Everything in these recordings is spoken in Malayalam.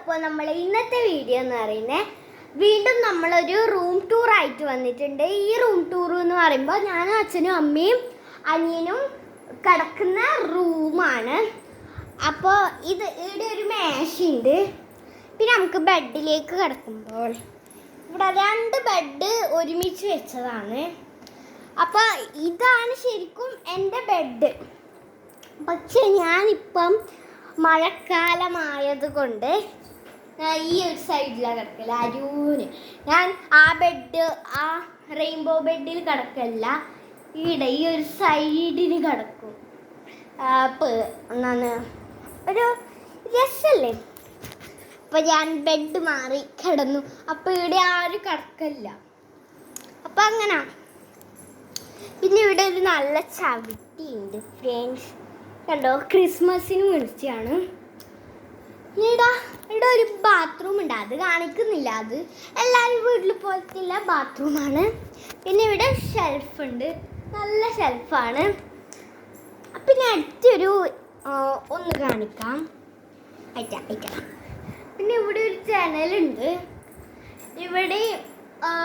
അപ്പോൾ നമ്മൾ ഇന്നത്തെ വീഡിയോ എന്ന് പറയുന്നത് വീണ്ടും നമ്മളൊരു റൂം ടൂർ ആയിട്ട് വന്നിട്ടുണ്ട്. ഈ റൂം ടൂർ എന്ന് പറയുമ്പോൾ ഞാനും അച്ഛനും അമ്മയും അനിയനും കിടക്കുന്ന റൂമാണ് അപ്പോൾ ഇത് ഇവിടെ ഒരു മേശയുണ്ട് പിന്നെ നമുക്ക് ബെഡിലേക്ക് കിടക്കുമ്പോൾ ഇവിടെ രണ്ട് ബെഡ് ഒരുമിച്ച് വെച്ചതാണ്. അപ്പോൾ ഇതാണ് ശരിക്കും എന്റെ ബെഡ് പക്ഷെ ഞാനിപ്പം മഴക്കാലമായത് കൊണ്ട് ഈ ഒരു സൈഡിലാണ് കിടക്കല്ല അരൂന് ഞാൻ ആ ബെഡ് ആ റെയിൻബോ ബെഡിൽ കിടക്കല്ല ഈടെ ഈ ഒരു സൈഡിൽ കിടക്കും. എന്നാണ് ഒരു രസമല്ലേ അപ്പം ഞാൻ ബെഡ് മാറി കിടന്നു. അപ്പോൾ ഇവിടെ ആരും കിടക്കല്ല. അപ്പം അങ്ങനെ. പിന്നെ ഇവിടെ ഒരു നല്ല ചവിട്ടിയുണ്ട് ഫ്രണ്ട്സ് കണ്ടോ ക്രിസ്മസിന് മേടിച്ചാണ് ഇടാ ഇവിടെ ഒരു ബാത്റൂം ഉണ്ട്. അത് കാണിക്കുന്നില്ല. അത് എല്ലാവരും വീട്ടിൽ പോലത്തില്ല ബാത്റൂമാണ് പിന്നെ ഇവിടെ ഷെൽഫ് ഉണ്ട്. നല്ല ഷെൽഫാണ് പിന്നെ അടുത്തൊരു ഒന്ന് കാണിക്കാം. അയച്ച അയച്ച പിന്നെ ഇവിടെ ഒരു ജനലുണ്ട് ഇവിടെ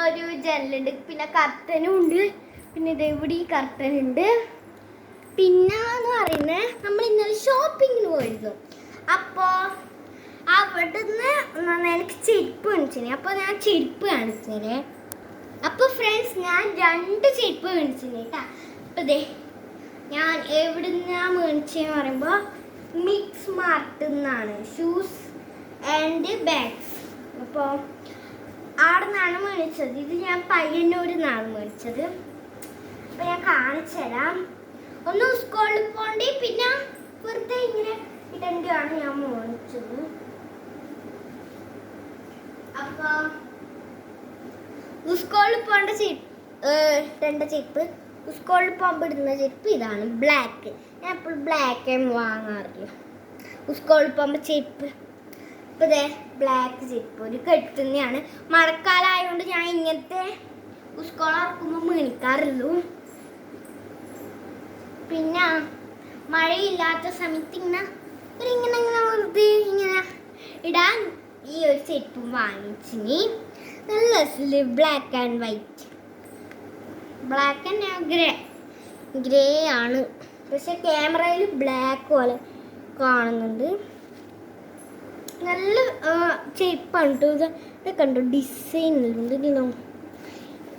ഒരു ജനലുണ്ട് പിന്നെ കർട്ടനും ഉണ്ട്. പിന്നെ ഇത് ഇവിടെ ഈ കർട്ടൻ ഉണ്ട്. പിന്നെ എന്ന് പറയുന്നത് നമ്മൾ ഇന്നലെ ഷോപ്പിങ്ങിന് പോയിരുന്നു. അപ്പോൾ അവിടുന്ന് എനിക്ക് ചെരുപ്പ് കാണിച്ചിനെ. അപ്പോൾ ഞാൻ ചെരുപ്പ് കാണിച്ചേ അപ്പോൾ ഫ്രണ്ട്സ് ഞാൻ രണ്ട് ചെരുപ്പ് കാണിച്ചിനെ കേട്ടാ ദേ ഞാൻ എവിടുന്നാ മേടിച്ചതെന്ന് പറയുമ്പോൾ മിക്സ് മാർട്ട് നിന്നാണ് ഷൂസ് ആൻഡ് ബാഗ്സ് അപ്പോൾ അവിടെ നിന്നാണ് മേടിച്ചത്. ഇത് ഞാൻ പയ്യന്നൂരിൽ നിന്നാണ് മേടിച്ചത്. അപ്പോൾ ഞാൻ കാണിച്ചു ഒന്ന് സ്കൂളിൽ പോണ്ടി പിന്നെ വെറുതെ ഇങ്ങനെ ഇടേണ്ടതാണ് ഞാൻ മേടിച്ചത്. സ്കൂളിൽ പോകേണ്ട ചെരുപ്പ് ഇടേണ്ട ചെരുപ്പ് സ്കൂളിൽ പോകുമ്പോൾ ഇടുന്ന ചെരുപ്പ് ഇതാണ് ബ്ലാക്ക് ഞാൻ എപ്പോഴും ബ്ലാക്ക് വാങ്ങാറില്ല. സ്കൂളിൽ പോകുമ്പോൾ ചെരുപ്പ് ഇപ്പം ഇതേ ബ്ലാക്ക് ചെരുപ്പ് ഒരു കെട്ടുന്നതാണ് മഴക്കാലമായതുകൊണ്ട് ഞാൻ ഇങ്ങനത്തെ സ്കൂൾ ഇറക്കുമ്പോൾ മേടിക്കാറുള്ളൂ പിന്നെ മഴയില്ലാത്ത സമയത്ത് ഇങ്ങനെ ഒരു ഇങ്ങനെ ഇങ്ങനെ വെറുതെ ഇങ്ങനെ ഇടാൻ ഈ ഒരു സെറ്റ് വാങ്ങിച്ചിനി. നല്ല രസമില്ല? Black and white black and grey grey ആണ്. പക്ഷെ ക്യാമറയിൽ ബ്ലാക്ക് പോലെ കാണുന്നുണ്ട്. നല്ല ചെരുപ്പാണ് കേട്ടോ ഇത്. ഇത് കണ്ടോ? ഡിസൈൻ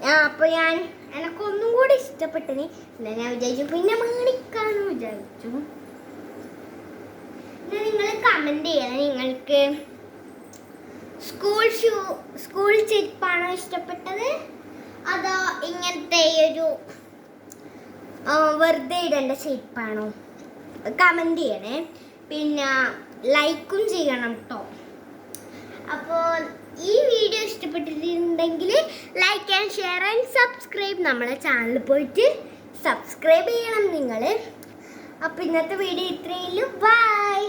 ആ അപ്പോൾ ഞാൻ എനക്കൊന്നും കൂടി ഇഷ്ടപ്പെട്ടനി. പിന്നെ ഞാൻ വിചാരിച്ചു പിന്നെ മേടിക്കാന്ന് വിചാരിച്ചു. നിങ്ങൾ കമന്റ് ചെയ്യണം നിങ്ങൾക്ക്. സ്കൂൾ ഷൂ സ്കൂൾ ചെരുപ്പാണോ ഇഷ്ടപ്പെട്ടത്? അതോ ഇങ്ങനത്തെ ഒരു വെറുതെ ഇടേണ്ട ചെരുപ്പാണോ കമന്റ് ചെയ്യണേ. പിന്നെ ലൈക്കും ചെയ്യണം കേട്ടോ അപ്പോൾ ഈ വീഡിയോ ഇഷ്ടപ്പെട്ടിട്ടുണ്ടെങ്കിൽ like and share and subscribe നമ്മളെ ചാനൽ പോയിട്ട് സബ്സ്ക്രൈബ് ചെയ്യണം നിങ്ങൾ അപ്പോൾ ഇന്നത്തെ വീഡിയോ ഇത്രയുള്ളൂ ബൈ